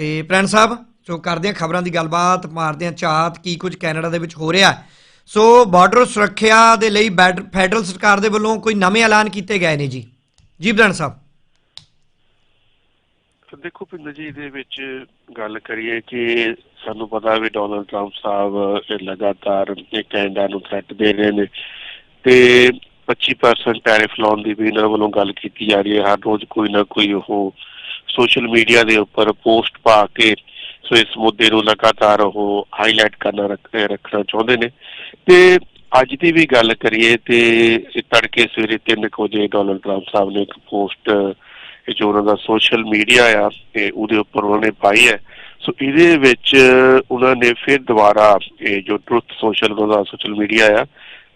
ਤੇ ਪ੍ਰੈਣ ਸਾਹਿਬ, ਸੋ ਕਰਦੇ ਹਾਂ ਖਬਰਾਂ ਦੀ ਗੱਲਬਾਤ, ਮਾਰਦੇ ਹਾਂ ਝਾਤ ਕੀ ਕੁਝ ਕੈਨੇਡਾ ਦੇ ਵਿੱਚ ਹੋ ਰਿਹਾ ਸੋ ਬਾਰਡਰ ਸੁਰੱਖਿਆ ਦੇ ਲਈ ਫੈਡਰਲ ਸਰਕਾਰ ਦੇ ਵੱਲੋਂ ਕੋਈ ਨਵੇਂ ਐਲਾਨ ਕੀਤੇ ਗਏ ਨੇ ਜੀ। ਜੀ ਪ੍ਰੈਣ ਸਾਹਿਬ। ਦੇਖੋ ਪਿੰਦਰ ਜੀ ਦੇ ਵਿੱਚ ਗੱਲ ਕਰੀਏ ਕਿ ਸਾਨੂੰ ਪਤਾ ਵੀ ਡੋਨਲਡ ਟਰੰਪ ਸਾਹਿਬ ਲਗਾਤਾਰ ਕੈਨੇਡਾ ਨੂੰ ਥ੍ਰੈਟ ਦੇ ਰਹੇ ਨੇ ਤੇ 25% ਟੈਰਿਫ ਲਾਉਣ ਦੀ ਵੀ ਇਹਨਾਂ ਵੱਲੋਂ ਗੱਲ ਕੀਤੀ ਜਾ ਰਹੀ ਹੈ। ਹਰ ਰੋਜ਼ ਕੋਈ ਨਾ ਕੋਈ ਉਹ ਸੋਸ਼ਲ ਮੀਡੀਆ ਦੇ ਉੱਪਰ ਪੋਸਟ ਪਾ ਕੇ ਸੋ ਇਸ ਮੁੱਦੇ ਨੂੰ ਲਗਾਤਾਰ ਉਹ ਹਾਈਲਾਈਟ ਕਰਨਾ ਰੱਖ- ਰੱਖਣਾ ਚਾਹੁੰਦੇ ਨੇ। ਤੇ ਅੱਜ ਦੀ ਵੀ ਗੱਲ ਕਰੀਏ ਤੇ ਤੜਕੇ ਸਵੇਰੇ 3 ਵਜੇ ਡੋਨਲਡ ਟਰੰਪ ਸਾਹਿਬ ਨੇ ਇੱਕ ਪੋਸਟ ਜੋ ਉਹਨਾਂ ਦਾ ਸੋਸ਼ਲ ਮੀਡੀਆ ਆ ਤੇ ਉਹਦੇ ਉੱਪਰ ਉਹਨਾਂ ਨੇ ਪਾਈ ਹੈ। ਸੋ ਇਹਦੇ ਵਿੱਚ ਉਹਨਾਂ ਨੇ ਫਿਰ ਦੁਬਾਰਾ ਇਹ ਜੋ ਟਰੁੱਥ ਸੋਸ਼ਲ ਉਹਨਾਂ ਦਾ ਸੋਸ਼ਲ ਮੀਡੀਆ ਆ,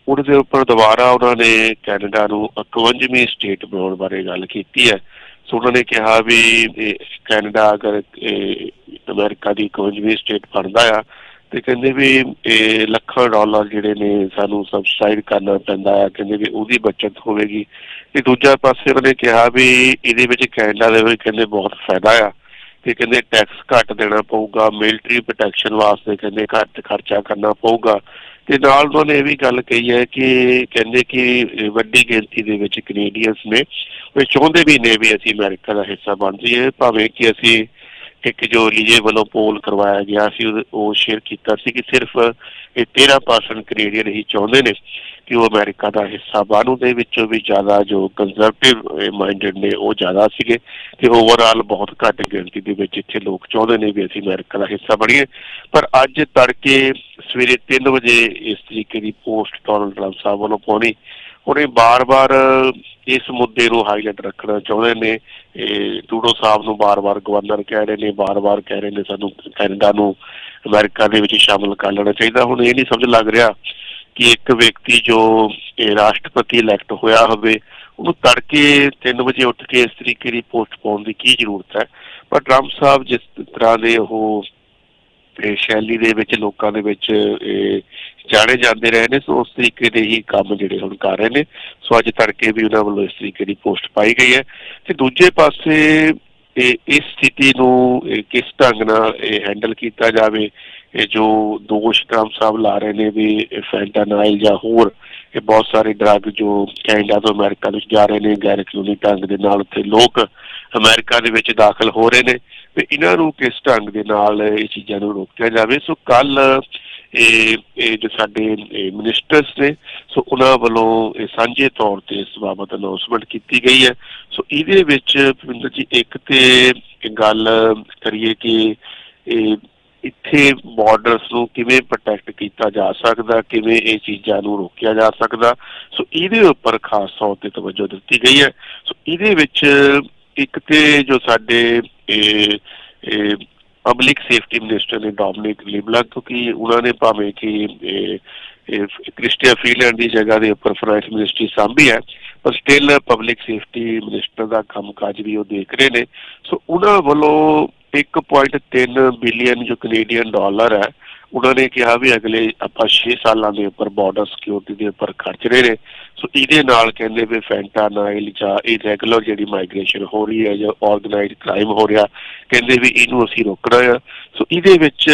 ਉਹਦੇ ਉੱਪਰ ਦੁਬਾਰਾ ਉਹਨਾਂ ਨੇ ਕੈਨੇਡਾ ਨੂੰ 51ਵੀਂ ਸਟੇਟ ਬਣਾਉਣ ਬਾਰੇ ਗੱਲ ਕੀਤੀ ਹੈ। ਸੋ ਉਹਨਾਂ ਨੇ ਕਿਹਾ ਵੀ ਕੈਨੇਡਾ ਅਗਰ ਅਮਰੀਕਾ ਦੀ 51ਵੀਂ ਸਟੇਟ ਬਣਦਾ ਆ, ਤੇ ਕਹਿੰਦੇ ਵੀ ਇਹ ਲੱਖਾਂ ਡਾਲਰ ਜਿਹੜੇ ਨੇ ਸਾਨੂੰ ਸਬਸਿਡਾਈਜ਼ ਕਰਨਾ ਪੈਂਦਾ ਆ, ਕਹਿੰਦੇ ਵੀ ਉਹਦੀ ਬਚਤ ਹੋਵੇਗੀ। ਤੇ ਦੂਜਾ ਪਾਸੇ ਉਹਨੇ ਕਿਹਾ ਵੀ ਇਹਦੇ ਵਿੱਚ ਕੈਨੇਡਾ ਦੇ ਵਿੱਚ ਕਹਿੰਦੇ ਬਹੁਤ ਫਾਇਦਾ ਆ, ਤੇ ਕਹਿੰਦੇ ਟੈਕਸ ਘੱਟ ਦੇਣਾ ਪਊਗਾ ਮਿਲਟਰੀ ਪ੍ਰੋਟੈਕਸ਼ਨ ਵਾਸਤੇ ਕਹਿੰਦੇ ਘੱਟ ਖਰਚਾ ਕਰਨਾ ਪਊਗਾ। ਤੇ ਨਾਲ ਉਹਨਾਂ ਨੇ ਇਹ ਵੀ ਗੱਲ ਕਹੀ ਹੈ ਕਿ ਕਹਿੰਦੇ ਕਿ ਵੱਡੀ ਗਿਣਤੀ ਦੇ ਵਿੱਚ ਕੈਨੇਡੀਅਨਸ ਨੇ ਉਹ ਇਹ ਚਾਹੁੰਦੇ ਵੀ ਨੇ ਵੀ ਅਸੀਂ ਅਮਰੀਕਾ ਦਾ ਹਿੱਸਾ ਬਣ ਜਾਈਏ, ਭਾਵੇਂ ਕਿ ਅਸੀਂ ਇੱਕ ਜੋ ਲੀਜੇ ਵੱਲੋਂ ਪੋਲ ਕਰਵਾਇਆ ਗਿਆ ਸੀ, ਉਹ ਸ਼ੇਅਰ ਕੀਤਾ ਸੀ ਕਿ ਸਿਰਫ ਇਹ 13% ਕੈਨੇਡੀਅਨ ਹੀ ਚਾਹੁੰਦੇ ਨੇ। ਕਿ ਉਹ ਅਮਰੀਕਾ ਦਾ ਹਿੱਸਾ ਬਣ ਦੇ ਵਿੱਚੋਂ ਵੀ ਜ਼ਿਆਦਾ ਜੋ ਕੰਜ਼ਰਵੇਟਿਵ ਮਾਈਂਡਡ ਨੇ ਉਹ ਜ਼ਿਆਦਾ ਸੀਗੇ ਤੇ ਓਵਰਆਲ ਬਹੁਤ ਘੱਟ ਗਿਣਤੀ ਦੇ ਵਿੱਚ ਇੱਥੇ ਲੋਕ ਚਾਹੁੰਦੇ ਨੇ ਵੀ ਅਸੀਂ ਅਮਰੀਕਾ ਦਾ ਹਿੱਸਾ ਬਣੀਏ। ਪਰ ਅੱਜ ਤੜਕੇ ਸਵੇਰੇ 3 ਵਜੇ ਇਸ ਤਰੀਕੇ ਦੀ ਪੋਸਟ ਡੋਨਲਡ ਟਰੰਪ ਸਾਹਿਬ ਵੱਲੋਂ ਪਾਉਣੀ। ਉਹਨੇ ਬਾਰ-ਬਾਰ ਇਸ ਮੁੱਦੇ ਨੂੰ ਹਾਈਲਾਈਟ ਰੱਖਣਾ ਚਾਹੁੰਦੇ ਨੇ। ਇਹ ਟੂਡੋ ਸਾਹਿਬ ਨੂੰ ਬਾਰ-ਬਾਰ ਗਵਰਨਰ ਕਹਿ ਰਹੇ ਨੇ, ਬਾਰ-ਬਾਰ ਕਹਿ ਰਹੇ ਨੇ ਸਾਨੂੰ ਕੈਨੇਡਾ ਨੂੰ ਅਮਰੀਕਾ ਦੇ ਵਿੱਚ ਸ਼ਾਮਲ ਕਰ ਲੈਣਾ ਚਾਹੀਦਾ। ਹੁਣ ਇਹ ਨਹੀਂ ਸਮਝ ਲੱਗ ਰਿਹਾ ਕਿ ਇੱਕ ਵਿਅਕਤੀ ਜੋ ਰਾਸ਼ਟਰਪਤੀ ਇਲੈਕਟ ਹੋਇਆ ਹੋਵੇ, ਉਹਨੂੰ ਤੜਕੇ 3 ਵਜੇ ਉੱਠ ਕੇ ਇਸ ਤਰੀਕੇ ਦੀ ਪੋਸਟ ਪਾਉਣ ਦੀ ਕੀ ਜ਼ਰੂਰਤ ਹੈ? ਪਰ ਟਰੰਪ ਸਾਹਿਬ ਜਿਸ ਤਰ੍ਹਾਂ ਦੇ ਉਹ ਸ਼ੈਲੀ ਦੇ ਵਿੱਚ, ਲੋਕਾਂ ਦੇ ਵਿੱਚ ਜਾਣੇ ਜਾਂਦੇ ਰਹੇ ਨੇ, ਸੋ ਉਸ ਤਰੀਕੇ ਦੇ ਹੀ ਕੰਮ ਜਿਹੜੇ ਹੁਣ ਕਰ ਰਹੇ ਨੇ। ਸੋ ਅੱਜ ਤੜਕੇ ਵੀ ਉਹਨਾਂ ਵੱਲੋਂ ਇਸ ਤਰੀਕੇ ਦੀ ਪੋਸਟ ਪਾਈ ਗਈ ਹੈ। ਤੇ ਦੂਜੇ ਪਾਸੇ, ਇਹ ਇਸ ਸਥਿਤੀ ਨੂੰ ਕਿਸ ਢੰਗ ਨਾਲ ਇਹ ਹੈਂਡਲ ਕੀਤਾ ਜਾਵੇ ਇਹ ਜੋ ਦੋਸ਼ ਟਰੰਪ ਸਾਹਿਬ ਲਾ ਰਹੇ ਨੇ ਵੀ ਇਹ ਫੈਂਟਾਨਾਈਲ ਜਾਂ ਹੋਰ, ਇਹ ਬਹੁਤ ਸਾਰੇ ਡਰੱਗ ਜੋ ਕੈਨੇਡਾ ਤੋਂ ਅਮਰੀਕਾ ਵਿੱਚ ਜਾ ਰਹੇ ਨੇ, ਗੈਰ ਕਾਨੂੰਨੀ ਢੰਗ ਦੇ ਨਾਲ ਉੱਥੇ ਲੋਕ ਅਮਰੀਕਾ ਦੇ ਵਿੱਚ ਦਾਖਲ ਹੋ ਰਹੇ ਨੇ ਤੇ ਇਹਨਾਂ ਨੂੰ ਕਿਸ ਢੰਗ ਦੇ ਨਾਲ ਇਹ ਚੀਜ਼ਾਂ ਨੂੰ ਰੋਕਿਆ ਜਾਵੇ? ਸੋ ਕੱਲ ਇਹ ਇਹ ਜੋ ਸਾਡੇ ਮਿਨਿਸਟਰਸ ਨੇ, ਸੋ ਉਹਨਾਂ ਵੱਲੋਂ ਇਹ ਸਾਂਝੇ ਤੌਰ ਤੇ ਇਸ ਬਾਬਤ ਅਨਾਉਂਸਮੈਂਟ ਕੀਤੀ ਗਈ ਹੈ। ਸੋ ਇਹਦੇ ਵਿੱਚ ਭਵਿੰਦਰ ਜੀ, ਇੱਕ ਤੇ ਗੱਲ ਕਰੀਏ ਕਿ ਇਹ ਇੱਥੇ ਬਾਰਡਰਸ ਨੂੰ ਕਿਵੇਂ ਪ੍ਰੋਟੈਕਟ ਕੀਤਾ ਜਾ ਸਕਦਾ, ਕਿਵੇਂ ਇਹ ਚੀਜ਼ਾਂ ਨੂੰ ਰੋਕਿਆ ਜਾ ਸਕਦਾ? ਸੋ ਇਹਦੇ ਉੱਪਰ ਖਾਸ ਤੌਰ ਤੇ ਤਵੱਜੋ ਦਿੱਤੀ ਗਈ ਹੈ। ਸੋ ਇਹਦੇ ਵਿੱਚ ਇੱਕ ਤੇ ਜੋ ਸਾਡੇ ਪਬਲਿਕ ਸੇਫਟੀ ਮਿਨਿਸਟਰ ਨੇ ਡੋਮਿਨਿਕ ਲਿਬਲਾ ਕਿਉਂਕਿ ਉਹਨਾਂ ਨੇ ਭਾਵੇਂ ਕਿ ਕ੍ਰਿਸਟੀਆ ਫੀਲੈਂਡ ਦੀ ਜਗ੍ਹਾ ਦੇ ਉੱਪਰ ਫਾਈਨੈਂਸ ਮਿਨਿਸਟਰੀ ਸਾਂਭੀ ਹੈ, ਪਰ ਸਟਿਲ ਪਬਲਿਕ ਸੇਫਟੀ ਮਿਨਿਸਟਰ ਦਾ ਕੰਮਕਾਜ ਵੀ ਉਹ ਦੇਖ ਰਹੇ ਨੇ। ਸੋ ਉਹਨਾਂ ਵੱਲੋਂ 1.3 ਬਿਲੀਅਨ ਜੋ ਕੈਨੇਡੀਅਨ ਡਾਲਰ ਹੈ, ਉਹਨਾਂ ਨੇ ਕਿਹਾ ਵੀ ਅਗਲੇ ਆਪਾਂ 6 ਸਾਲਾਂ ਦੇ ਉੱਪਰ ਬਾਰਡਰ ਸਿਕਿਉਰਿਟੀ ਦੇ ਉੱਪਰ ਖਰਚ ਰਹੇ ਨੇ। ਸੋ ਇਹਦੇ ਨਾਲ ਕਹਿੰਦੇ ਵੀ ਫੈਂਟਾਨਾਈਲ ਜਾਂ ਇਰੈਗੂਲਰ ਜਿਹੜੀ ਮਾਈਗ੍ਰੇਸ਼ਨ ਹੋ ਰਹੀ ਹੈ ਜਾਂ ਆਰਗੇਨਾਈਜ਼ਡ ਕ੍ਰਾਈਮ ਹੋ ਰਿਹਾ, ਕਹਿੰਦੇ ਵੀ ਇਹਨੂੰ ਅਸੀਂ ਰੋਕਣਾ ਆ। ਸੋ ਇਹਦੇ ਵਿੱਚ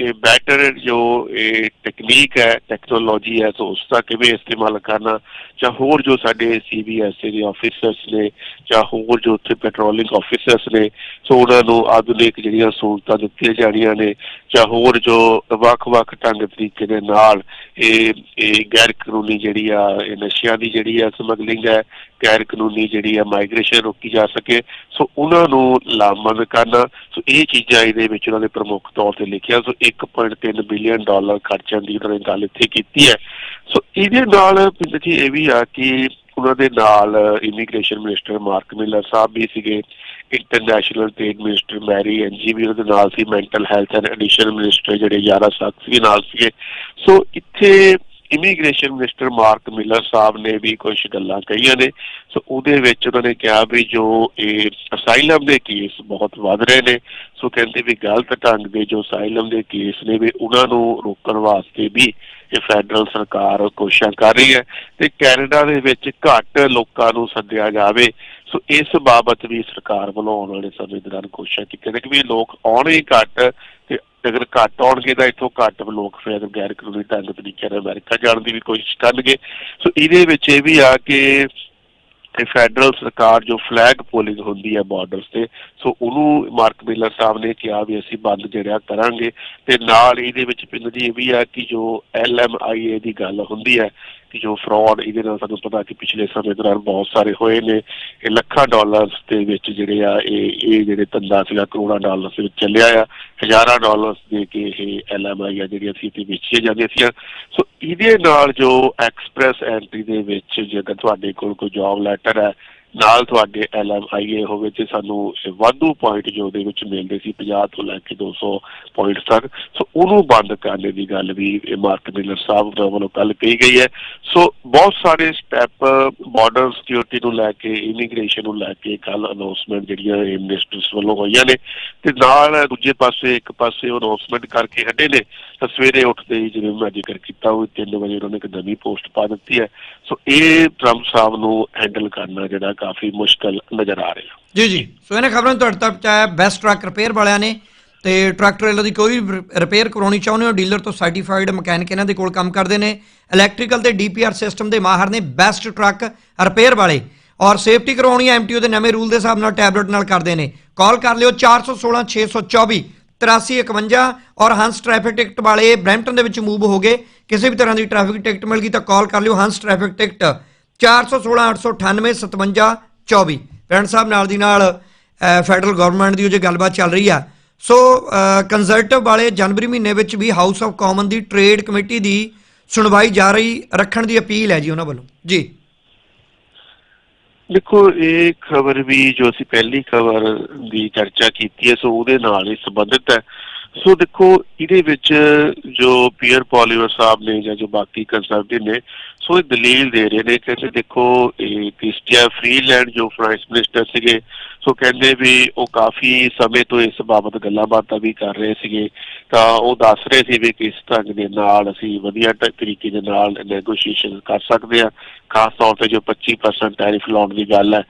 ਇਹ ਬੈਟਰ ਜੋ ਇਹ ਟੈਕਨੀਕ ਹੈ ਟੈਕਨੋਲੋਜੀ ਹੈ ਸੋ ਉਸ ਦਾ ਕਿਵੇਂ ਇਸਤੇਮਾਲ ਕਰਨਾ, ਜਾਂ ਹੋਰ ਜੋ ਸਾਡੇ ਸੀਬੀਐਸਏ ਦੇ ਆਫੀਸਰਸ ਨੇ, ਜਾਂ ਹੋਰ ਜੋ ਉੱਥੇ ਪੈਟਰੋਲਿੰਗ ਆਫੀਸਰਸ ਨੇ, ਸੋ ਉਹਨਾਂ ਨੂੰ ਆਧੁਨਿਕ ਜਿਹੜੀਆਂ ਸਹੂਲਤਾਂ ਦਿੱਤੀਆਂ ਜਾਣੀਆਂ ਨੇ, ਜਾਂ ਹੋਰ ਜੋ ਵੱਖ-ਵੱਖ ਢੰਗ ਤਰੀਕੇ ਦੇ ਨਾਲ ਇਹ ਇਹ ਗੈਰ ਕਾਨੂੰਨੀ ਜਿਹੜੀ ਆ, ਇਹ ਨਸ਼ਿਆਂ ਦੀ ਜਿਹੜੀ ਆ ਸਮਗਲਿੰਗ ਹੈ, ਗੈਰ ਕਾਨੂੰਨੀ ਜਿਹੜੀ ਆ ਮਾਈਗ੍ਰੇਸ਼ਨ ਰੋਕੀ ਜਾ ਸਕੇ। ਸੋ ਉਹਨਾਂ ਨੂੰ ਲਾਮਬੰਦ ਕਰਨਾ, ਸੋ ਇਹ ਚੀਜ਼ਾਂ ਇਹਦੇ ਵਿੱਚ ਉਹਨਾਂ ਨੇ ਪ੍ਰਮੁੱਖ ਤੌਰ ਤੇ ਲਿਖਿਆ। ਸੋ 1.3 ਬਿਲੀਅਨ ਡਾਲਰ ਖਰਚਣ ਦੀ ਉਹਨਾਂ ਨੇ ਗੱਲ ਇੱਥੇ ਕੀਤੀ ਹੈ। ਸੋ ਇਹਦੇ ਨਾਲ ਪਿੰਡ ਜੀ ਇਹ ਵੀ ਆ ਕਿ ਉਹਨਾਂ ਦੇ ਨਾਲ immigration minister Mark Miller Sahib ਵੀ ਸੀਗੇ। International trade minister Mary Ng ਉਹਦੇ ਨਾਲ ਸੀ mental health and additional minister ਜਿਹੜੇ ਯਾਰਾ ਸਾਖ ਨਾਲ ਸੀਗੇ। ਸੋ ਇੱਥੇ immigration minister Mark Miller Sahib ਨੇ ਵੀ ਕੁਝ ਗੱਲਾਂ ਕਹੀਆਂ ਨੇ। ਸੋ ਉਹਦੇ ਵਿੱਚ ਉਹਨਾਂ ਨੇ ਕਿਹਾ ਵੀ ਜੋ ਇਹ ਅਸਾਈਲਮ ਦੇ ਕੇਸ ਬਹੁਤ ਵੱਧ ਰਹੇ ਨੇ। ਸੋ ਕਹਿੰਦੇ ਵੀ ਗਲਤ ਢੰਗ ਦੇ ਜੋ ਅਸਾਈਲਮ ਦੇ ਕੇਸ ਨੇ ਵੀ ਉਹਨਾਂ ਨੂੰ ਰੋਕਣ ਵਾਸਤੇ ਵੀ ਇਹ ਫੈਡਰਲ ਸਰਕਾਰ ਕੋਸ਼ਿਸ਼ਾਂ ਕਰ ਰਹੀ ਹੈ। ਤੇ ਕੈਨੇਡਾ ਦੇ ਵਿੱਚ ਘੱਟ ਲੋਕਾਂ ਨੂੰ ਸੱਦਿਆ ਜਾਵੇ। ਸੋ ਇਸ ਬਾਬਤ ਵੀ ਸਰਕਾਰ ਵੱਲੋਂ ਆਉਣ ਵਾਲੇ ਸਮੇਂ ਦੌਰਾਨ ਕੋਸ਼ਿਸ਼ ਕੀਤੀ ਜਾਵੇ ਕਿ ਵੀ ਲੋਕ ਆਉਣੇ ਘੱਟ ਤੇ ਅਗਰ ਘੱਟ ਆਉਣਗੇ ਤਾਂ ਇੱਥੋਂ ਘੱਟ ਲੋਕ ਫਿਰ ਗੈਰ ਕਾਨੂੰਨੀ ਢੰਗ ਤਰੀਕੇ ਨਾਲ ਅਮਰੀਕਾ ਜਾਣ ਦੀ ਵੀ ਕੋਸ਼ਿਸ਼ ਕਰਨਗੇ। ਸੋ ਇਹਦੇ ਵਿੱਚ ਇਹ ਵੀ ਆ ਕਿ ਤੇ ਫੈਡਰਲ ਸਰਕਾਰ ਜੋ ਫਲੈਗ ਪੋਲਿੰਗ ਹੁੰਦੀ ਹੈ ਬਾਰਡਰਸ ਤੇ, ਸੋ ਉਹਨੂੰ ਮਾਰਕ ਮਿਲਰ ਸਾਹਿਬ ਨੇ ਕਿਹਾ ਵੀ ਅਸੀਂ ਬੰਦ ਜਿਹੜਾ ਕਰਾਂਗੇ ਤੇ ਨਾਲ ਇਹਦੇ ਵਿੱਚ ਪਿੰਡ ਜੀ ਇਹ ਵੀ ਆ ਕਿ ਜੋ ਐਲਐਮਆਈਏ ਦੀ ਗੱਲ ਹੁੰਦੀ ਹੈ ਕਿ ਜੋ ਫਰਾਡ ਇਹਦੇ ਨਾਲ ਸਾਨੂੰ ਪਤਾ ਕਿ ਪਿਛਲੇ ਸਮੇਂ ਦੌਰਾਨ ਬਹੁਤ ਸਾਰੇ ਹੋਏ ਨੇ, ਇਹ ਲੱਖਾਂ ਡਾਲਰਸ ਦੇ ਵਿੱਚ ਜਿਹੜੇ ਆ ਇਹ ਇਹ ਜਿਹੜੇ ਧੰਦਾ ਸੀਗਾ ਕਰੋੜਾਂ ਡਾਲਰਸ ਦੇ ਵਿੱਚ ਚੱਲਿਆ ਆ, ਹਜ਼ਾਰਾਂ ਡਾਲਰਸ ਦੇ ਕੇ ਇਹ ਐਲਐਮਆਈ ਆ ਜਿਹੜੀਆਂ ਸੀ ਤੇ ਵੇਚੀਆਂ ਜਾਂਦੀਆਂ ਸੀ ਸੋ ਇਹਦੇ ਨਾਲ ਜੋ ਐਕਸਪ੍ਰੈਸ ਐਂਟਰੀ ਦੇ ਵਿੱਚ ਜੇਕਰ ਤੁਹਾਡੇ ਕੋਲ ਕੋਈ ਜੌਬ ਲੈਟਰ ਹੈ ਨਾਲ ਤੁਹਾਡੇ ਐਲਐਮਆਈਏ ਹੋਵੇ ਤੇ ਸਾਨੂੰ ਵਾਧੂ ਪੁਆਇੰਟ ਜੋ ਉਹਦੇ ਵਿੱਚ ਮਿਲਦੇ ਸੀ 50 ਤੋਂ ਲੈ ਕੇ 200 ਪੁਆਇੰਟ ਤੱਕ, ਸੋ ਉਹਨੂੰ ਬੰਦ ਕਰਨੇ ਦੀ ਗੱਲ ਵੀ ਇਹ ਮਾਰਕ ਮਿਲਰ ਸਾਹਿਬ ਵੱਲੋਂ ਕੱਲ ਕਹੀ ਗਈ ਹੈ। ਸੋ ਬਹੁਤ ਸਾਰੇ ਸਟੈਪ ਬਾਰਡਰ ਸਿਕਿਉਰਿਟੀ ਨੂੰ ਲੈ ਕੇ ਇਮੀਗ੍ਰੇਸ਼ਨ ਨੂੰ ਲੈ ਕੇ ਕੱਲ ਅਨਾਉਂਸਮੈਂਟ ਜਿਹੜੀਆਂ ਮਿਨਿਸਟਰਸ ਵੱਲੋਂ ਹੋਈਆਂ ਨੇ। ਤੇ ਨਾਲ ਦੂਜੇ ਪਾਸੇ, ਇੱਕ ਪਾਸੇ ਉਹ ਅਨਾਉਂਸਮੈਂਟ ਕਰਕੇ ਹੱਡੇ ਨੇ। ਤਾਂ ਸਵੇਰੇ ਉੱਠਦੇ ਹੀ ਜਿਵੇਂ ਮੈਂ ਜ਼ਿਕਰ ਕੀਤਾ, ਉਹ 3 ਵਜੇ ਉਹਨਾਂ ਨੇ ਇੱਕ ਨਵੀਂ ਪੋਸਟ ਪਾ ਦਿੱਤੀ ਹੈ। ਸੋ ਇਹ ਟਰੰਪ ਸਾਹਿਬ ਨੂੰ ਹੈਂਡਲ ਕਰਨਾ ਜਿਹੜਾ ਕਾਫੀ ਮੁਸ਼ਕਲ ਨਜ਼ਰ ਆ ਰਿਹਾ। ਜੀ ਜੀ। ਸੋ ਇਹਨਾਂ ਖਬਰਾਂ ਤੁਹਾਡੇ ਤੱਕ ਪਹੁੰਚਾਇਆ ਬੈਸਟ ਟਰੱਕ ਰਿਪੇਅਰ ਵਾਲਿਆਂ ਨੇ ਤੇ ਟਰੱਕ ਟ੍ਰੇਲਰ ਦੀ ਕੋਈ ਰਿਪੇਅਰ ਕਰਾਉਣੀ ਚਾਹੁੰਦੇ ਹੋ, ਡੀਲਰ ਤੋਂ ਸਰਟੀਫਾਈਡ ਮਕੈਨਿਕ ਇਹਨਾਂ ਦੇ ਕੋਲ ਕੰਮ ਕਰਦੇ ਨੇ। ਇਲੈਕਟ੍ਰੀਕਲ ਤੇ ਡੀਪੀਆਰ ਸਿਸਟਮ ਦੇ ਮਾਹਰ ਨੇ ਬੈਸਟ ਟਰੱਕ ਰਿਪੇਅਰ ਵਾਲੇ। ਔਰ ਸੇਫਟੀ ਕਰਵਾਉਣੀ ਹੈ ਐਮਟੀਓ ਦੇ ਨਵੇਂ ਰੂਲ ਦੇ ਹਿਸਾਬ ਨਾਲ ਟੈਬਲੇਟ ਨਾਲ ਕਰਦੇ ਨੇ। ਕਾਲ ਕਰ ਲਿਓ 416 624 8351 ਔਰ ਹੰਸ ਟ੍ਰੈਫਿਕ ਟਿਕਟ ਵਾਲੇ ਬ੍ਰੈਂਪਟਨ ਦੇ ਵਿੱਚ ਮੂਵ ਹੋ ਗਏ। ਕਿਸੇ ਵੀ ਤਰ੍ਹਾਂ ਦੀ ਟ੍ਰੈਫਿਕ ਟਿਕਟ ਮਿਲ ਗਈ ਤਾਂ ਕਾਲ ਕਰ ਲਿਓ ਹੰਸ ਟ੍ਰੈਫਿਕ ਟਿਕਟ 416 898 57 24 ਫਰੈਂਡ ਸਾਹਿਬ, ਨਾਲ ਦੀ ਨਾਲ ਫੈਡਰਲ ਗਵਰਨਮੈਂਟ ਦੀ ਉਹ ਜੇ ਗੱਲਬਾਤ ਚੱਲ ਰਹੀ ਆ। ਸੋ ਕੰਜ਼ਰਟਿਵ ਵਾਲੇ ਜਨਵਰੀ ਮਹੀਨੇ ਵਿੱਚ ਵੀ ਹਾਊਸ ਆਫ ਕਾਮਨ ਦੀ ਟ੍ਰੇਡ ਕਮੇਟੀ ਦੀ ਸੁਣਵਾਈ ਜਾ ਰਹੀ, ਰੱਖਣ ਦੀ ਅਪੀਲ ਹੈ ਜੀ ਉਹਨਾਂ ਵੱਲੋਂ। ਜੀ। ਦੇਖੋ, ਇਹ ਖਬਰ ਵੀ ਜੋ ਅਸੀਂ ਪਹਿਲੀ ਖਬਰ ਦੀ ਚਰਚਾ ਕੀਤੀ ਹੈ, ਸੋ ਉਹਦੇ ਨਾਲ ਹੀ ਸੰਬੰਧਿਤ ਹੈ। ਸੋ ਦੇਖੋ, ਇਹਦੇ ਵਿੱਚ ਜੋ ਪੀਅਰ ਪੋਲੀਵਰ ਸਾਹਿਬ ਨੇ ਜਾਂ ਜੋ ਬਾਕੀ ਕੰਸਰਵੇਟਿਵ ਨੇ, ਸੋ ਇਹ ਦਲੀਲ ਦੇ ਰਹੇ ਨੇ, ਕਹਿੰਦੇ ਦੇਖੋ, ਇਹ ਕ੍ਰਿਸਟੀਆ ਫਰੀਲੈਂਡ ਜੋ ਫਾਈਨੈਂਸ ਮਿਨਿਸਟਰ ਸੀਗੇ, ਸੋ ਕਹਿੰਦੇ ਵੀ ਉਹ ਕਾਫੀ ਸਮੇਂ ਤੋਂ ਇਸ ਬਾਬਤ ਗੱਲਾਂ ਬਾਤਾਂ ਵੀ ਕਰ ਰਹੇ ਸੀਗੇ, ਤਾਂ ਉਹ ਦੱਸ ਰਹੇ ਸੀ ਵੀ ਕਿਸ ਢੰਗ ਦੇ ਨਾਲ ਅਸੀਂ ਵਧੀਆ ਤਰੀਕੇ ਦੇ ਨਾਲ ਨੈਗੋਸ਼ੀਏਸ਼ਨ ਕਰ ਸਕਦੇ ਆ ਖਾਸ ਤੌਰ ਤੇ ਜੋ 25% ਟੈਰਿਫ ਲਾਉਣ ਦੀ ਗੱਲ ਹੈ।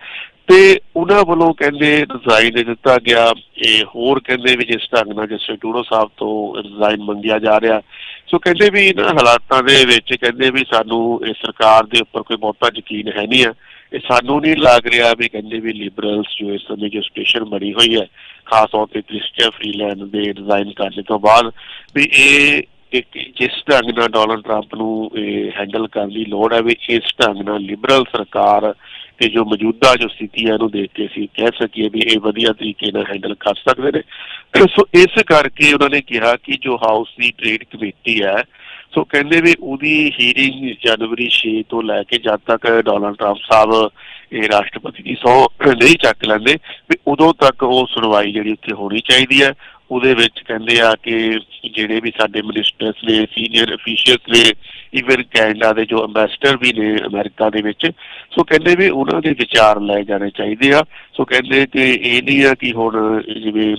ਤੇ ਉਹਨਾਂ ਵੱਲੋਂ ਕਹਿੰਦੇ ਰਿਜ਼ਾਈਨ ਦੇ ਦਿੱਤਾ ਗਿਆ, ਇਹ ਹੋਰ ਕਹਿੰਦੇ ਵੀ ਜਿਸ ਢੰਗ ਨਾਲ ਜਸਟਿਸ ਟੂਡੋ ਸਾਹਿਬ ਤੋਂ ਰਿਜ਼ਾਈਨ ਮੰਗਿਆ ਜਾ ਰਿਹਾ। ਸੋ ਕਹਿੰਦੇ ਵੀ ਇਹਨਾਂ ਹਾਲਾਤਾਂ ਦੇ ਵਿੱਚ ਕਹਿੰਦੇ ਵੀ ਸਾਨੂੰ ਇਹ ਸਰਕਾਰ ਦੇ ਉੱਪਰ ਕੋਈ ਬਹੁਤਾ ਯਕੀਨ ਹੈ ਨਹੀਂ ਹੈ ਇਹ ਸਾਨੂੰ ਨਹੀਂ ਲੱਗ ਰਿਹਾ ਵੀ ਕਹਿੰਦੇ ਵੀ ਲਿਬਰਲਸ ਜੋ ਇਸ ਸਮੇਂ ਜੋ ਸਟੇਸ਼ਨ ਬਣੀ ਹੋਈ ਹੈ, ਖਾਸ ਤੌਰ ਤੇ ਕ੍ਰਿਸਟੀਆ ਫਰੀਲੈਂਡ ਦੇ ਰਿਜ਼ਾਈਨ ਕਰਨ ਤੋਂ ਬਾਅਦ ਵੀ ਇਹ ਇੱਕ ਜਿਸ ਢੰਗ ਨਾਲ ਡੋਨਲਡ ਟਰੰਪ ਨੂੰ ਹੈਂਡਲ ਕਰਨ ਦੀ ਲੋੜ ਹੈ ਵੀ ਇਸ ਢੰਗ ਨਾਲ ਲਿਬਰਲ ਸਰਕਾਰ ਤੇ ਜੋ ਮੌਜੂਦਾ ਜੋ ਸਥਿਤੀ ਹੈ ਉਹਨੂੰ ਦੇਖ ਕੇ ਅਸੀਂ ਕਹਿ ਸਕੀਏ ਵੀ ਇਹ ਵਧੀਆ ਤਰੀਕੇ ਨਾਲ ਹੈਂਡਲ ਕਰ ਸਕਦੇ ਨੇ। ਸੋ ਇਸ ਕਰਕੇ ਉਹਨਾਂ ਨੇ ਕਿਹਾ ਕਿ ਜੋ ਹਾਊਸ ਦੀ ਟ੍ਰੇਡ ਕਮੇਟੀ ਹੈ, ਸੋ ਕਹਿੰਦੇ ਵੀ ਉਹਦੀ ਹੀਰਿੰਗ ਜਨਵਰੀ 6 ਤੋਂ ਲੈ ਕੇ ਜਦ ਤੱਕ ਡੋਨਲਡ ਟਰੰਪ ਸਾਹਿਬ ਇਹ ਰਾਸ਼ਟਰਪਤੀ ਦੀ ਸੌ ਨਹੀਂ ਚੱਕ ਲੈਂਦੇ, ਵੀ ਉਦੋਂ ਤੱਕ ਉਹ ਸੁਣਵਾਈ ਜਿਹੜੀ ਉੱਥੇ ਹੋਣੀ ਚਾਹੀਦੀ ਹੈ। ਉਹਦੇ ਵਿੱਚ ਕਹਿੰਦੇ ਆ ਕਿ ਜਿਹੜੇ ਵੀ ਸਾਡੇ ਮਿਨਿਸਟਰਸ ਨੇ ਸੀਨੀਅਰ ਅਫੀਸ਼ੀਅਲਸ ਨੇ ਇਵਨ ਕੈਨੇਡਾ ਦੇ ਜੋ ਐਮਬੈਸਡਰ ਵੀ ਨੇ ਅਮਰੀਕਾ ਦੇ ਵਿੱਚ, ਸੋ ਕਹਿੰਦੇ ਵੀ ਉਹਨਾਂ ਦੇ ਵਿਚਾਰ ਲਏ ਜਾਣੇ ਚਾਹੀਦੇ ਆ। ਸੋ ਕਹਿੰਦੇ ਕਿ ਇਹ ਨਹੀਂ ਆ ਕਿ ਹੁਣ ਜਿਵੇਂ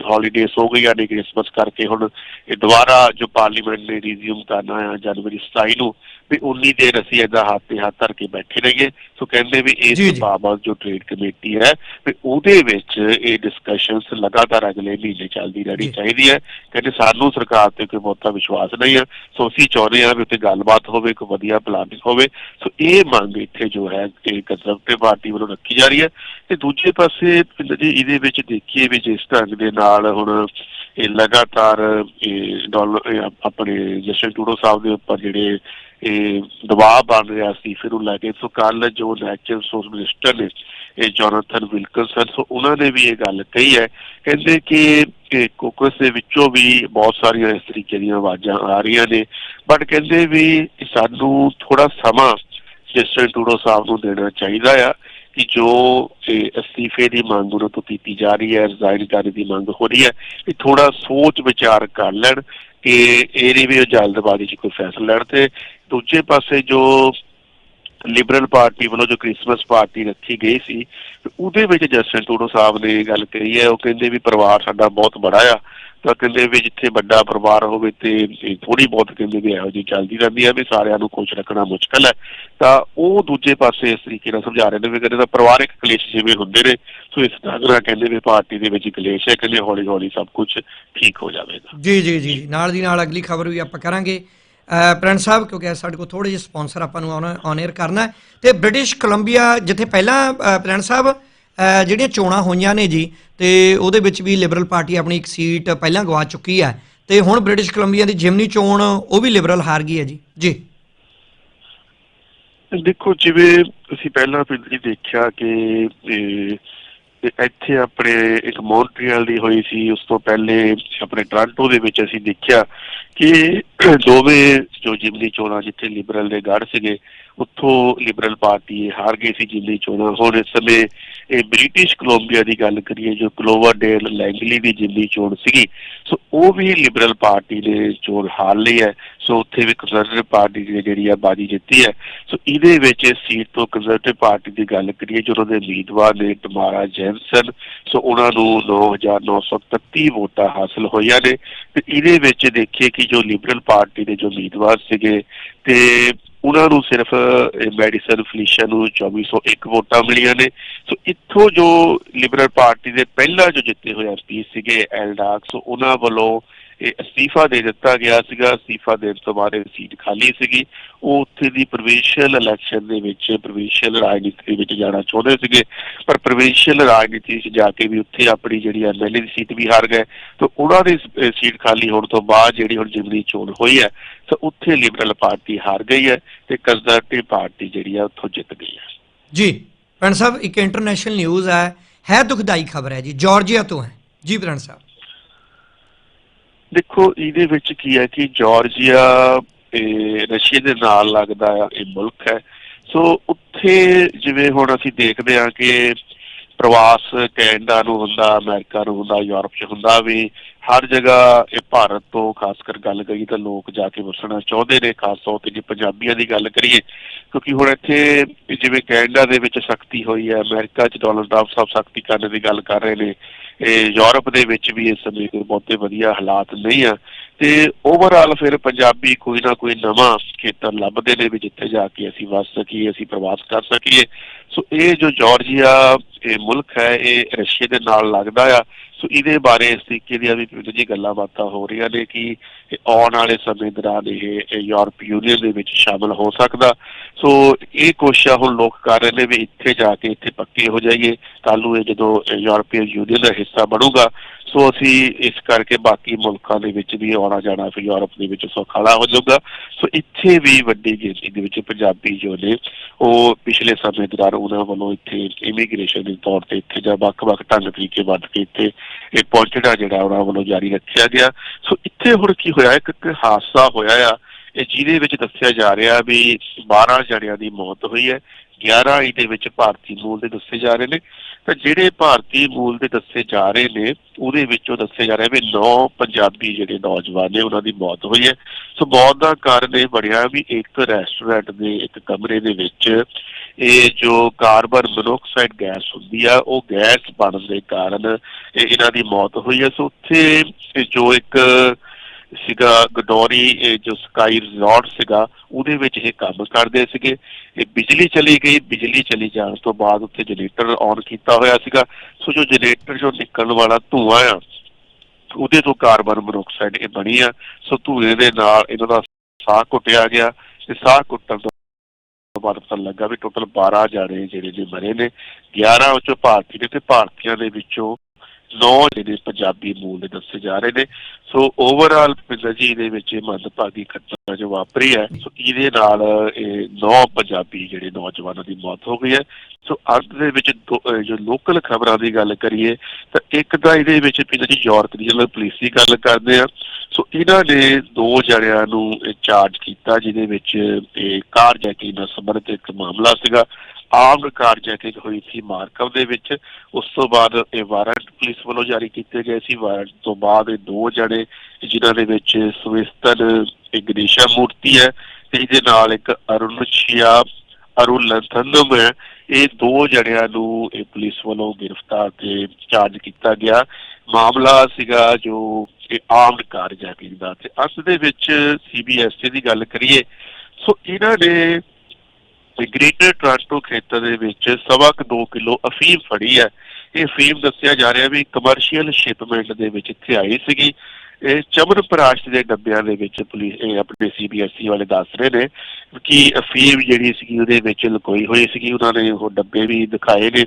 ਹੌਲੀਡੇਸ ਹੋ ਗਈਆਂ ਨੇ ਕ੍ਰਿਸਮਸ ਕਰਕੇ ਹੁਣ ਇਹ ਦੁਬਾਰਾ ਜੋ ਪਾਰਲੀਮੈਂਟ ਨੇ ਰਿਜ਼ਿਊਮ ਕਰਨਾ ਆ ਜਨਵਰੀ 27 ਨੂੰ ਵੀ ਉਨੀ ਦੇਰ ਅਸੀਂ ਇਹਦਾ ਹੱਥ ਤੇ ਹੱਥ ਧਰ ਕੇ ਬੈਠੇ ਰਹੀਏ। ਸੋ ਕਹਿੰਦੇ ਵੀ। ਇਸ ਬਾਬਤ ਜੋ ਟ੍ਰੇਡ ਕਮੇਟੀ ਹੈ ਵੀ ਉਹਦੇ ਵਿੱਚ ਇਹ ਡਿਸਕਸ਼ਨਸ ਲਗਾਤਾਰ ਅਗਲੇ ਮਹੀਨੇ ਚੱਲਦੀ ਰਹਿਣੀ। ਚਾਹੀਦੀ ਹੈ। ਕਹਿੰਦੇ ਸਾਨੂੰ ਸਰਕਾਰ ਤੇ ਕੋਈ ਬਹੁਤਾ ਵਿਸ਼ਵਾਸ ਨਹੀਂ ਹੈ। ਸੋ ਅਸੀਂ ਚਾਹੁੰਦੇ ਹਾਂ ਵੀ ਉੱਥੇ ਗੱਲਬਾਤ ਹੋਵੇ ਕੋਈ ਵਧੀਆ ਪਲਾਨਿੰਗ ਹੋਵੇ। ਸੋ ਇਹ ਮੰਗ ਇੱਥੇ ਜੋ ਹੈ ਇਹ ਕੰਜ਼ਰਵੇਟਿਵ ਪਾਰਟੀ ਵੱਲੋਂ ਰੱਖੀ ਜਾ ਰਹੀ ਹੈ। ਤੇ ਦੂਜੇ ਪਾਸੇ ਜੀ ਇਹਦੇ ਵਿੱਚ ਦੇਖੀਏ ਵੀ ਜਿਸ ਢੰਗ ਦੇ ਨਾਲ ਹੁਣ ਇਹ ਲਗਾਤਾਰ ਇਹ ਡਾਲਰ ਆਪਣੇ ਜਸ਼ਨ ਟੂਡੋ ਸਾਹਿਬ ਦੇ ਉੱਪਰ ਜਿਹੜੇ ਇਹ ਦਬਾਅ ਬਣ ਰਿਹਾ ਸੀ, ਫਿਰ ਉਹ ਲੈ ਕੇ ਸੋ ਕੱਲ ਜੋ ਨੈਚੁਰਲ ਰਿਸੋਰਸ ਮਿਨਿਸਟਰ ਨੇ ਇਹ ਜੋਨਾਥਨ ਵਿਲਕਨਸਨ ਸੋ ਉਹਨਾਂ ਨੇ ਵੀ ਇਹ ਗੱਲ ਕਹੀ ਹੈ। ਕਹਿੰਦੇ ਕਿ ਇਹ ਕੋਕਸ ਦੇ ਵਿੱਚੋਂ ਵੀ ਬਹੁਤ ਸਾਰੀਆਂ ਇਸ ਤਰੀਕੇ ਦੀਆਂ ਆਵਾਜ਼ਾਂ ਆ ਰਹੀਆਂ ਨੇ। ਬਟ ਕਹਿੰਦੇ ਵੀ ਸਾਨੂੰ ਥੋੜਾ ਸਮਾਂ ਜਸਟਿਸ ਟੂਡੋ ਸਾਹਿਬ ਨੂੰ ਦੇਣਾ ਚਾਹੀਦਾ ਆ ਕਿ ਜੋ ਇਹ ਅਸਤੀਫੇ ਦੀ ਮੰਗ ਉਹਨਾਂ ਤੋਂ ਕੀਤੀ ਜਾ ਰਹੀ ਹੈ, ਰਿਜ਼ਾਈਨ ਕਰਨ ਦੀ ਮੰਗ ਹੋ ਰਹੀ ਹੈ ਕਿ ਥੋੜਾ ਸੋਚ ਵਿਚਾਰ ਕਰ ਲੈਣ ਕਿ ਇਹਦੀ ਵੀ ਉਹ ਜਲਦਬਾਜ਼ੀ 'ਚ ਕੋਈ ਫੈਸਲਾ ਲੈਣ ਤੇ ਦੂਜੇ ਪਾਸੇ ਜੋ ਲਿਬਰਲ ਪਾਰਟੀ ਵੱਲੋਂ ਜੋ ਕ੍ਰਿਸਮਸ ਪਾਰਟੀ ਰੱਖੀ ਗਈ ਸੀ, ਉਹਦੇ ਵਿੱਚ ਜਸਟਿਨ ਟੂਡੋ ਸਾਹਿਬ ਨੇ ਇਹ ਗੱਲ ਕਹੀ ਹੈ, ਉਹ ਕਹਿੰਦੇ ਵੀ ਪਰਿਵਾਰ ਸਾਡਾ ਬਹੁਤ ਬੜਾ ਆ ਤਾਂ ਕਹਿੰਦੇ ਵੀ ਜਿੱਥੇ ਵੱਡਾ ਪਰਿਵਾਰ ਹੋਵੇ ਤੇ ਥੋੜੀ ਬਹੁਤ ਕਹਿੰਦੇ ਵੀ ਇਹੋ ਜਿਹੀ ਚੱਲਦੀ ਰਹਿੰਦੀ ਹੈ ਵੀ ਸਾਰਿਆਂ ਨੂੰ ਖੁਸ਼ ਰੱਖਣਾ ਮੁਸ਼ਕਲ ਹੈ। ਤਾਂ ਉਹ ਦੂਜੇ ਪਾਸੇ ਇਸ ਤਰੀਕੇ ਨਾਲ ਸਮਝਾ ਰਹੇ ਨੇ ਵੀ ਕਹਿੰਦੇ ਤਾਂ ਪਰਿਵਾਰਕ ਕਲੇਸ਼ ਜਿਵੇਂ ਹੁੰਦੇ ਨੇ ਸੋ ਇਸ ਤਰ੍ਹਾਂ ਕਹਿੰਦੇ ਵੀ ਪਾਰਟੀ ਦੇ ਵਿੱਚ ਕਲੇਸ਼ ਹੈ ਕਹਿੰਦੇ ਹੌਲੀ ਹੌਲੀ ਸਭ ਕੁਝ ਠੀਕ ਹੋ ਜਾਵੇਗਾ। ਜੀ ਜੀ ਜੀ। ਨਾਲ ਦੀ ਨਾਲ ਅਗਲੀ ਖਬਰ ਵੀ ਆਪਾਂ ਕਰਾਂਗੇ। ਅ, ਸਾਹਿਬ ਕਿਉਂਕਿ ਸਾਡੇ ਕੋਲ ਥੋੜੇ ਜਿਹੇ ਸਪਾਂਸਰ ਆਪਾਂ ਨੂੰ ਔਨ 에ਅਰ ਕਰਨਾ ਤੇ ਬ੍ਰਿਟਿਸ਼ ਕੋਲੰਬੀਆ ਜਿੱਥੇ ਪਹਿਲਾਂ ਅ, ਸਾਹਿਬ ਜਿਹੜੀਆਂ ਚੋਣਾਂ ਹੋਈਆਂ ਨੇ ਜੀ, ਤੇ ਉਹਦੇ ਵਿੱਚ ਵੀ ਲਿਬਰਲ ਪਾਰਟੀ ਆਪਣੀ ਇੱਕ ਸੀਟ ਪਹਿਲਾਂ ਗਵਾ ਚੁੱਕੀ ਹੈ। ਤੇ ਹੁਣ ਬ੍ਰਿਟਿਸ਼ ਕੋਲੰਬੀਆ ਦੀ ਜਿਮਨੀ ਚੋਣ, ਉਹ ਵੀ ਲਿਬਰਲ ਹਾਰ ਗਈ ਹੈ ਜੀ। ਜੀ। ਦੇਖੋ, ਜਿਵੇਂ ਅਸੀਂ ਪਹਿਲਾਂ ਪਿੰਡ ਦੇਖਿਆ ਕਿ ਇੱਥੇ ਆਪਣੇ ਇੱਕ ਮੌਂਟਰੀਅਲ ਦੀ ਹੋਈ ਸੀ, ਉਸ ਤੋਂ ਪਹਿਲੇ ਆਪਣੇ ਟੋਰਾਂਟੋ ਦੇ ਵਿੱਚ ਅਸੀਂ ਦੇਖਿਆ ਕਿ ਦੋਵੇਂ ਜੋ ਜਿਮਨੀ ਚੋਣਾਂ ਜਿੱਥੇ ਲਿਬਰਲ ਦੇ ਗੜ ਸੀਗੇ, ਉੱਥੋਂ ਲਿਬਰਲ ਪਾਰਟੀ ਹਾਰ ਗਈ ਸੀ ਜਿਮਨੀ ਚੋਣਾਂ। ਹੁਣ ਇਸ ਸਮੇਂ ਇਹ ਬ੍ਰਿਟਿਸ਼ ਕੋਲੰਬੀਆ ਦੀ ਗੱਲ ਕਰੀਏ, ਜੋ ਕਲੋਵਰਡੇਲ ਲੈਂਗਲੀ ਦੀ ਜਿਮਨੀ ਚੋਣ ਸੀਗੀ, ਸੋ ਉਹ ਵੀ ਲਿਬਰਲ ਪਾਰਟੀ ਨੇ ਚੋਣ ਹਾਰ ਲਈ ਹੈ। ਸੋ ਉੱਥੇ ਵੀ ਕੰਜ਼ਰਵੇਟਿਵ ਪਾਰਟੀ ਦੀ ਜਿਹੜੀ ਆ ਬਾਜੀ ਜਿੱਤੀ ਹੈ। ਸੋ ਇਹਦੇ ਵਿੱਚ ਇਸ ਸੀਟ ਤੋਂ ਕੰਜ਼ਰਵੇਟਿਵ ਪਾਰਟੀ ਦੀ ਗੱਲ ਕਰੀਏ ਜੋ ਉਹਨਾਂ ਦੇ ਉਮੀਦਵਾਰ ਨੇ ਟਮਾਰਾ ਜੈਮਸਨ ਸੋ ਉਹਨਾਂ ਨੂੰ 9931 ਵੋਟਾਂ ਹਾਸਲ ਹੋਈਆਂ ਨੇ। ਤੇ ਇਹਦੇ ਵਿੱਚ ਦੇਖੀਏ ਕਿ ਜੋ ਲਿਬਰਲ ਪਾਰਟੀ ਦੇ ਜੋ ਉਮੀਦਵਾਰ ਸੀਗੇ ਤੇ ਉਹਨਾਂ ਨੂੰ ਸਿਰਫ ਮੈਡੀਸਨ ਫਲੀਸ਼ਾ ਨੂੰ 2401 ਵੋਟਾਂ ਮਿਲੀਆਂ ਨੇ। ਸੋ ਇੱਥੋਂ ਜੋ ਲਿਬਰਲ ਪਾਰਟੀ ਦੇ ਪਹਿਲਾਂ ਜੋ ਜਿੱਤੇ ਹੋਏ ਐਮਪੀ ਸੀਗੇ ਐਲਡਾਕ ਸੋ ਉਹਨਾਂ ਵੱਲੋਂ ਇਹ ਅਸਤੀਫਾ ਦੇ ਦਿੱਤਾ ਗਿਆ ਸੀਗਾ, ਅਸਤੀਫਾ ਦੇਣ ਤੋਂ ਬਾਅਦ ਇਹ ਸੀਟ ਖਾਲੀ ਸੀਗੀ। ਉਹ ਉੱਥੇ ਦੀ ਪ੍ਰੋਵਿੰਸ਼ੀਅਲ ਇਲੈਕਸ਼ਨ ਦੇ ਵਿੱਚ ਪ੍ਰੋਵਿੰਸ਼ੀਅਲ ਰਾਜਨੀਤੀ ਦੇ ਵਿੱਚ ਜਾਣਾ ਚਾਹੁੰਦੇ ਸੀਗੇ, ਪਰ ਪ੍ਰੋਵਿੰਸ਼ੀਅਲ ਰਾਜਨੀਤੀ 'ਚ ਜਾ ਕੇ ਵੀ ਉੱਥੇ ਆਪਣੀ ਜਿਹੜੀ ਐਮਐਲਏ ਦੀ ਸੀਟ ਵੀ ਹਾਰ ਗਏ। ਤਾਂ ਉਹਨਾਂ ਦੀ ਸੀਟ ਖਾਲੀ ਹੋਣ ਤੋਂ ਬਾਅਦ ਜਿਹੜੀ ਹੁਣ ਜਿਮਨੀ ਚੋਣ ਹੋਈ ਹੈ, ਤਾਂ ਉੱਥੇ ਲਿਬਰਲ ਪਾਰਟੀ ਹਾਰ ਗਈ ਹੈ ਤੇ ਕੰਜ਼ਰਵੇਟਿਵ ਪਾਰਟੀ ਜਿਹੜੀ ਹੈ ਉੱਥੋਂ ਜਿੱਤ ਗਈ ਹੈ। ਜੀ ਪ੍ਰਿੰਸ ਸਾਹਿਬ, ਇੱਕ ਇੰਟਰਨੈਸ਼ਨਲ ਨਿਊਜ਼ ਹੈ ਹੈ ਦੁਖਦਾਈ ਖਬਰ ਹੈ ਜੀ ਜਾਰਜੀਆ ਤੋਂ ਹੈ। ਜੀ ਪ੍ਰਿੰਸ ਸਾਹਿਬ। ਦੇਖੋ, ਇਹਦੇ ਵਿੱਚ ਕੀ ਹੈ ਕਿ ਜਾਰਜੀਆ ਇਹ ਰਸ਼ੀਆ ਦੇ ਨਾਲ ਲੱਗਦਾ ਇਹ ਮੁਲਕ ਹੈ। ਸੋ ਉੱਥੇ ਜਿਵੇਂ ਹੁਣ ਅਸੀਂ ਦੇਖਦੇ ਹਾਂ ਕਿ ਪ੍ਰਵਾਸ ਕੈਨੇਡਾ ਨੂੰ ਹੁੰਦਾ, ਅਮਰੀਕਾ ਨੂੰ ਹੁੰਦਾ, ਯੂਰਪ 'ਚ ਹੁੰਦਾ ਵੀ ਹਰ ਜਗ੍ਹਾ ਇਹ ਭਾਰਤ ਤੋਂ ਖਾਸ ਕਰ ਗੱਲ ਕਰੀ ਤਾਂ ਲੋਕ ਜਾ ਕੇ ਵਸਣਾ ਚਾਹੁੰਦੇ ਨੇ, ਖਾਸ ਤੌਰ ਤੇ ਜੇ ਪੰਜਾਬੀਆਂ ਦੀ ਗੱਲ ਕਰੀਏ, ਕਿਉਂਕਿ ਹੁਣ ਇੱਥੇ ਜਿਵੇਂ ਕੈਨੇਡਾ ਦੇ ਵਿੱਚ ਸਖਤੀ ਹੋਈ ਹੈ, ਅਮਰੀਕਾ 'ਚ ਡੋਨਲਡ ਟਰੰਪ ਸਾਹਿਬ ਸਖਤੀ ਕਰਨ ਦੀ ਗੱਲ ਕਰ ਰਹੇ ਨੇ ਇਹ ਯੂਰਪ ਦੇ ਵਿੱਚ ਵੀ ਇਸ ਸਮੇਂ ਕੋਈ ਬਹੁਤੇ ਵਧੀਆ ਹਾਲਾਤ ਨਹੀਂ ਆ। ਤੇ ਓਵਰਆਲ ਫਿਰ ਪੰਜਾਬੀ ਕੋਈ ਨਾ ਕੋਈ ਨਵਾਂ ਖੇਤਰ ਲੱਭਦੇ ਨੇ ਵੀ ਜਿੱਥੇ ਜਾ ਕੇ ਅਸੀਂ ਵਸ ਸਕੀਏ, ਅਸੀਂ ਪ੍ਰਵਾਸ ਕਰ ਸਕੀਏ। ਸੋ ਇਹ ਜੋ ਜਾਰਜੀਆ, ਇਹ ਮੁਲਕ ਹੈ, ਇਹ ਰਸ਼ੀਆ ਦੇ ਨਾਲ ਲੱਗਦਾ ਆ। ਸੋ ਇਹਦੇ ਬਾਰੇ ਇਸ ਤਰੀਕੇ ਦੀਆਂ ਵੀ ਜੀ ਗੱਲਾਂ ਬਾਤਾਂ ਹੋ ਰਹੀਆਂ ਨੇ ਕਿ ਆਉਣ ਵਾਲੇ ਸਮੇਂ ਦੌਰਾਨ ਇਹ ਯੂਰਪ ਯੂਨੀਅਨ ਦੇ ਵਿੱਚ ਸ਼ਾਮਲ ਹੋ ਸਕਦਾ। ਸੋ ਇਹ ਕੋਸ਼ਿਸ਼ਾਂ ਹੁਣ ਲੋਕ ਕਰ ਰਹੇ ਨੇ ਵੀ ਇੱਥੇ ਜਾ ਕੇ ਇੱਥੇ ਪੱਕੇ ਹੋ ਜਾਈਏ। ਕੱਲ੍ਹ ਨੂੰ ਇਹ ਜਦੋਂ ਯੂਰਪੀਅਨ ਯੂਨੀਅਨ ਦਾ ਹਿੱਸਾ ਬਣੂਗਾ। ਸੋ ਅਸੀਂ ਇਸ ਕਰਕੇ ਬਾਕੀ ਮੁਲਕਾਂ ਦੇ ਵਿੱਚ ਵੀ ਆਉਣਾ ਜਾਣਾ ਫਿਰ ਯੂਰਪ ਦੇ ਵਿੱਚ ਸੌਖਾਲਾ ਹੋ ਜਾਊਗਾ। ਸੋ ਇੱਥੇ ਵੀ ਵੱਡੀ ਗਿਣਤੀ ਦੇ ਵਿੱਚ ਪੰਜਾਬੀ ਜੋ ਨੇ, ਉਹ ਪਿਛਲੇ ਸਮੇਂ ਦੌਰਾਨ ਉਹਨਾਂ ਵੱਲੋਂ ਇੱਥੇ ਇਮੀਗ੍ਰੇਸ਼ਨ ਦੇ ਤੌਰ ਤੇ ਇੱਥੇ ਜਾਂ ਵੱਖ-ਵੱਖ ਢੰਗ ਤਰੀਕੇ ਵਰਤ ਕੇ ਇੱਥੇ ਇਹ ਪਹੁੰਚਣਾ ਜਿਹੜਾ ਉਹਨਾਂ ਵੱਲੋਂ ਜਾਰੀ ਰੱਖਿਆ ਗਿਆ। ਸੋ ਇੱਥੇ ਹੁਣ ਕੀ ਹੋਇਆ? ਇੱਕ ਇੱਕ ਹਾਦਸਾ ਹੋਇਆ ਆ। ਇਹ ਜਿਹਦੇ ਵਿੱਚ ਦੱਸਿਆ ਜਾ ਰਿਹਾ ਵੀ 12 ਜਣਿਆਂ ਦੀ ਮੌਤ ਹੋਈ ਹੈ। 11 ਇਹਦੇ ਵਿੱਚ ਭਾਰਤੀ ਮੂਲ ਦੇ ਦੱਸੇ ਜਾ ਰਹੇ ਨੇ। ਤਾਂ ਜਿਹੜੇ ਭਾਰਤੀ ਮੂਲ ਦੇ ਦੱਸੇ ਜਾ ਰਹੇ ਨੇ, ਉਹਦੇ ਵਿੱਚੋਂ ਦੱਸੇ ਜਾ ਰਿਹਾ ਵੀ 9 ਪੰਜਾਬੀ ਜਿਹੜੇ ਨੌਜਵਾਨ ਨੇ, ਉਹਨਾਂ ਦੀ ਮੌਤ ਹੋਈ ਹੈ। ਸੋ ਮੌਤ ਦਾ ਕਾਰਨ ਇਹ ਬਣਿਆ ਵੀ ਇੱਕ ਰੈਸਟੋਰੈਂਟ ਦੇ, ਇੱਕ ਕਮਰੇ ਦੇ ਵਿੱਚ ਇਹ ਜੋ ਕਾਰਬਨ ਮੋਨੋਆਕਸਾਈਡ ਗੈਸ ਹੁੰਦੀ ਆ, ਉਹ ਗੈਸ ਬਣਨ ਦੇ ਕਾਰਨ ਇਹਨਾਂ ਦੀ ਮੌਤ ਹੋਈ ਹੈ। ਸੋ ਉੱਥੇ ਜੋ ਇੱਕ ਸੀਗਾ, ਗਡੋਰੀ ਜੋ ਸਕਾਈ ਰਿਜ਼ੋਰਟ ਸੀਗਾ, ਉਹਦੇ ਵਿੱਚ ਇਹ ਕੰਮ ਕਰਦੇ ਸੀਗੇ। ਇਹ ਬਿਜਲੀ ਚਲੀ ਗਈ, ਬਿਜਲੀ ਚਲੀ ਜਾਣ ਤੋਂ ਬਾਅਦ ਉੱਥੇ ਜਨਰੇਟਰ ਔਨ ਕੀਤਾ ਹੋਇਆ ਸੀਗਾ। ਸੋ ਜੋ ਜਨਰੇਟਰ ਜੋ ਨਿਕਲਣ ਵਾਲਾ ਧੂਆਂ ਆ, ਉਹਦੇ ਤੋਂ ਕਾਰਬਨ ਮੋਨੋਆਕਸਾਈਡ ਇਹ ਬਣੀ ਆ। ਸੋ ਧੂਏ ਦੇ ਨਾਲ ਇਹਨਾਂ ਦਾ ਸਾਹ ਘੁੱਟਿਆ ਗਿਆ। ਤੇ ਸਾਹ ਘੁੱਟਣ ਤੋਂ ਬਾਅਦ ਪਤਾ ਲੱਗਾ ਵੀ ਟੋਟਲ 12 ਜਾਣੇ ਜਿਹੜੇ ਨੇ ਮਰੇ ਨੇ। 11 ਵਿੱਚੋਂ ਭਾਰਤੀ ਨੇ ਤੇ ਭਾਰਤੀਆਂ ਦੇ ਵਿੱਚੋਂ 9 ਜਿਹੜੇ ਪੰਜਾਬੀ ਮੂਲ ਦੇ ਦੱਸੇ ਜਾ ਰਹੇ ਨੇ। ਸੋ ਓਵਰਆਲ ਪਿੰਡਜੀ ਦੇ ਵਿੱਚ ਇਹ ਮੰਦਭਾਗੀ ਘਟਨਾ ਜੋ ਵਾਪਰੀ ਹੈ ਸੋ ਇਹਦੇ ਨਾਲ ਇਹ 9 ਪੰਜਾਬੀ ਜਿਹੜੇ ਨੌਜਵਾਨਾਂ ਦੀ ਮੌਤ ਹੋ ਗਈ ਹੈ। ਸੋ ਅੰਤ ਦੇ ਵਿੱਚ ਦੋ- ਜੋ ਲੋਕਲ ਖਬਰਾਂ ਦੀ ਗੱਲ ਕਰੀਏ, ਤਾਂ ਇੱਕ ਤਾਂ ਇਹਦੇ ਵਿੱਚ ਪਿੰਡਜੀ ਯੂਰਪ ਦੀ ਜਦੋਂ ਪੁਲਿਸ ਦੀ ਗੱਲ ਕਰਦੇ ਆ। ਸੋ ਇਹਨਾਂ ਨੇ ਦੋ ਜਣਿਆਂ ਨੂੰ ਚਾਰਜ ਕੀਤਾ, ਜਿਹਦੇ ਵਿੱਚ ਇਹ ਕਾਰ ਜੈਕਿੰਗ ਨਾਲ ਸੰਬੰਧਿਤ ਇੱਕ ਮਾਮਲਾ ਸੀਗਾ। ਆਮ ਕਾਰ ਜੈਕਿੰਗ ਹੋਈ ਸੀ ਮਾਰਕਵ ਦੇ ਵਿੱਚ। ਉਸ ਤੋਂ ਬਾਅਦ ਇਹ ਵਾਰੰਟ ਪੁਲਿਸ ਵੱਲੋਂ ਜਾਰੀ ਕੀਤੇ ਗਏ ਸੀ। ਵਾਰੰਟ ਤੋਂ ਬਾਅਦ ਇਹ ਦੋ ਜਣੇ, ਜਿਨ੍ਹਾਂ ਦੇ ਵਿੱਚ ਸਵਿਸਤਨ ਇੱਕ ਗਣੇਸ਼ਾ ਮੂਰਤੀ ਹੈ ਤੇ ਇਹਦੇ ਨਾਲ ਇੱਕ ਅਰੁਣਸ਼ੀਆ ਅਰੁਲਥਨਮ ਹੈ ਇਹ ਦੋ ਜਣਿਆਂ ਨੂੰ ਇਹ ਪੁਲਿਸ ਵੱਲੋਂ ਗ੍ਰਿਫਤਾਰ ਤੇ ਚਾਰਜ ਕੀਤਾ ਗਿਆ। ਮਾਮਲਾ ਸੀਗਾ ਜੋ ਇਹ ਆਮ ਕਾਰਜ ਹੈ ਪੀਂਦਾ ਤੇ ਅਸ ਦੇ ਵਿੱਚ ਸੀਬੀਐਸਈ ਦੀ ਗੱਲ ਕਰੀਏ, ਸੋ ਇਹਨਾਂ ਨੇ ਤੇ ਗ੍ਰੇਟਰ ਟੋਰਾਂਟੋ ਖੇਤਰ ਦੇ ਵਿੱਚ ਸਵਾ ਕੁ 2 ਕਿਲੋ ਅਫੀਮ ਫੜੀ ਹੈ। ਇਹ ਅਫੀਮ ਦੱਸਿਆ ਜਾ ਰਿਹਾ ਵੀ ਕਮਰਸ਼ੀਅਲ ਸ਼ਿਪਮੈਂਟ ਦੇ ਵਿੱਚ ਇੱਥੇ ਆਈ ਸੀਗੀ। ਇਹ ਚਮਨ ਪ੍ਰਾਸ਼ ਦੇ ਡੱਬਿਆਂ ਦੇ ਵਿੱਚ ਪੁਲਿਸ ਇਹ ਆਪਣੇ ਸੀਬੀਐਸਈ ਵਾਲੇ ਦੱਸ ਰਹੇ ਨੇ ਕਿ ਅਫੀਮ ਜਿਹੜੀ ਸੀਗੀ ਉਹਦੇ ਵਿੱਚ ਲੁਕੋਈ ਹੋਈ ਸੀਗੀ। ਉਹਨਾਂ ਨੇ ਉਹ ਡੱਬੇ ਵੀ ਦਿਖਾਏ ਨੇ।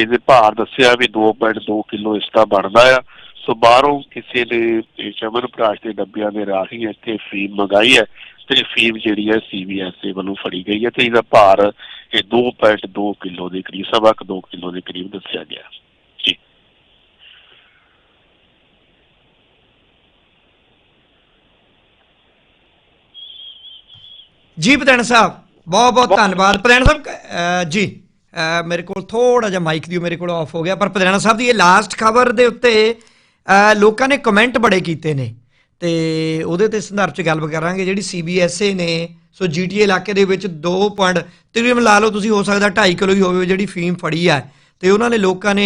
ਇਹਦੇ ਭਾਰ ਦੱਸਿਆ ਵੀ 2.2 ਕਿਲੋ ਇਸ ਦਾ ਬਣਦਾ ਆ। ਸੋ ਬਾਹਰੋਂ ਕਿਸੇ ਨੇ ਚਮਨ ਪਰਾਸ਼ਟ ਦੇ ਡੱਬਿਆਂ ਦੇ ਰਾਹੀਂ ਇੱਥੇ ਫੀਮ ਮੰਗਾਈ ਹੈ। ਤੇ ਫੀਮ ਜਿਹੜੀ ਹੈ ਸੀਬੀਐਸਈ ਵੱਲੋਂ ਫੜੀ ਗਈ ਹੈ ਤੇ ਇਹਦਾ ਭਾਰ ਇਹ 2.2 ਕਿਲੋ ਦੇ ਕਰੀਬ ਸਵਾ ਕੁ 2 ਕਿਲੋ ਦੇ ਕਰੀਬ ਦੱਸਿਆ ਗਿਆ। ਜੀ। ਜੀ ਸਾਹਿਬ ਬਹੁਤ ਬਹੁਤ ਧੰਨਵਾਦ। ਪਤੈਣ ਸਾਹਿਬ ਜੀ ਮੇਰੇ ਕੋਲ ਥੋੜਾ ਜਿਹਾ ਮਾਈਕ ਦਿਓ ਮੇਰੇ ਕੋਲ ਆਫ ਹੋ ਗਿਆ ਪਰ ਪਤੈਣਾ ਸਾਹਿਬ ਦੀ ਇਹ ਲਾਸਟ ਖਬਰ ਦੇ ਉੱਤੇ ਲੋਕਾਂ ਨੇ ਕਮੈਂਟ ਬੜੇ ਕੀਤੇ ਨੇ। ਤੇ ਉਹਦੇ ਤੇ ਸੰਦਰਭ ਚ ਗੱਲ ਕਰਾਂਗੇ, ਜਿਹੜੀ ਸੀਬੀਐਸਏ ਨੇ, ਸੋ ਜੀਟੀਏ ਇਲਾਕੇ ਦੇ ਵਿੱਚ 2 ਪੁਆਇੰਟ ਤਕਰੀਬਨ ਲਾ ਲਓ, ਤੁਸੀਂ ਹੋ ਸਕਦਾ 2.5 ਕਿਲੋ ਹੀ ਹੋਵੇ ਜਿਹੜੀ ਫੀਮ ਫੜੀ ਹੈ ਤੇ ਉਹਨਾਂ ਨੇ ਲੋਕਾਂ ਨੇ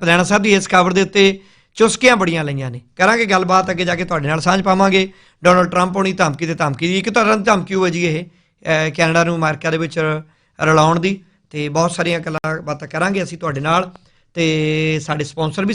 ਪਲੈਣਾ ਸਾਹਿਬ ਦੀ ਇਸ ਖਬਰ ਦੇ ਉੱਤੇ ਚੁਸਕੀਆਂ ਬੜੀਆਂ ਲਈਆਂ ਨੇ। ਕਰਾਂਗੇ ਗੱਲਬਾਤ, ਅੱਗੇ ਜਾ ਕੇ ਤੁਹਾਡੇ ਨਾਲ ਸਾਂਝ ਪਾਵਾਂਗੇ। ਡੋਨਲਡ ਟਰੰਪ ਹੋਣੀ ਧਮਕੀ ਤੇ ਧਮਕੀ ਦੀ ਇੱਕ ਤਰ੍ਹਾਂ ਦੀ ਧਮਕੀ ਹੋਵੇ ਜੀ ਇਹ ਕੈਨੇਡਾ ਨੂੰ, ਅਮਰੀਕਾ ਦੇ ਵਿੱਚ ਰਲਾਉਣ ਦੀ। ਤੇ ਬਹੁਤ ਸਾਰੀਆਂ ਗੱਲਾਂ ਬਾਤਾਂ ਕਰਾਂਗੇ ਅਸੀਂ ਤੁਹਾਡੇ ਨਾਲ। ਤੇ ਸਾਡੇ ਸਪਾਂਸਰ ਵੀ